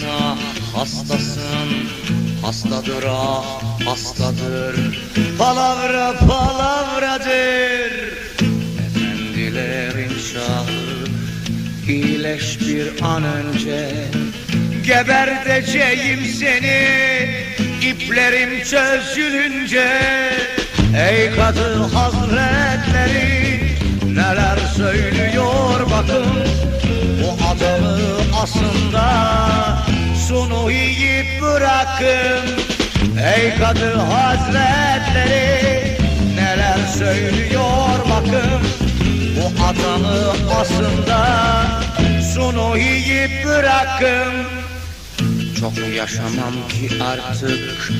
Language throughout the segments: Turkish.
Hastasına hastasın Hastadır ah hastadır. Palavra palavradır. Efendilerin şahı iyileş bir an önce. Geberdeceğim seni iplerim çözülünce. Ey kadı bırakın. Ey kadı hazretleri neler söylüyor bakın. Bu adamı aslında sunu yiyip bırakın. Çok yaşamam ki artık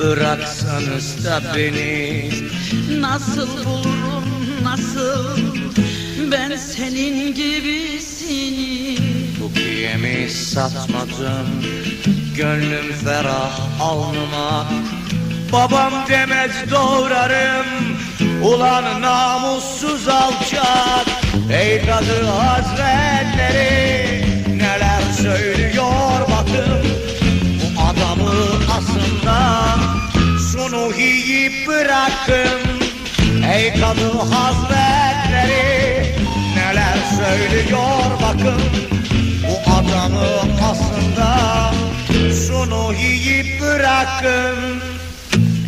Bıraksanız da beni. Nasıl bulurum nasıl? Ben senin gibisini Rukiye'mi satmadım Gönlüm ferah alnıma Babam demez doğrarım Ulan namussuz alçak. Ey kadı hazretleri Neler söylüyor bakın. Bu adamı aslında Sunu yiyip bırakın. Ey kadı hazretleri Neler söylüyor bakın Bu adamı aslında Sunu yiyip bırakın.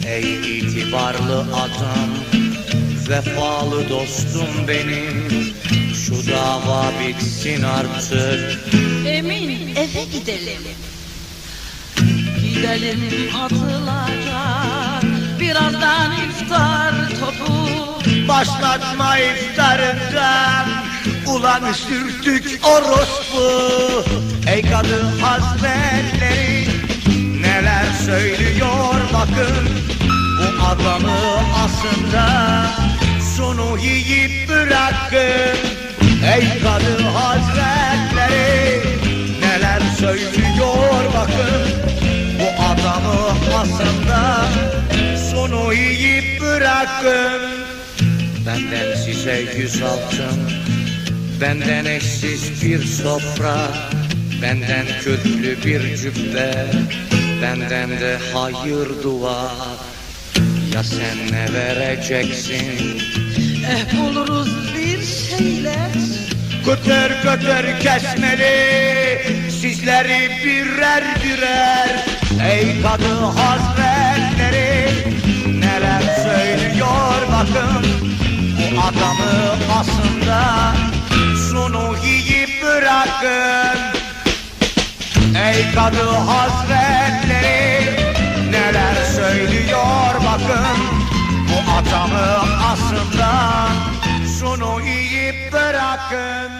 Ey itibarlı adam Vefalı dostum benim. Şu dava bitsin artık. Emin eve gidelim. Gidelim atılacak Birazdan iftar topu. Başlatma iftarından Ulan sürtük orospu. Ey kadı hazretleri Neler söylüyor bakın. Bu adamı aslında Sonu yiyip bırakın. Ey kadı hazretleri Neler söylüyor bakın. Bu adamı aslında Sonu yiyip bırakın. Benden size yüz altın Benden eşsiz bir sofra Benden köklü bir cübbe Benden de hayır dua. Ya sen ne vereceksin? Eh buluruz bir şeyler. Kötür kötür kesmeli Sizleri birer birer. Ey kadı hazretleri Neler söylüyor bakın. Bu adamı aslında Sunu yiyip bırakın. Ey kadı hazretleri Neler söylüyor bakın. Bu adamı aslında Sunu yiyip bırakın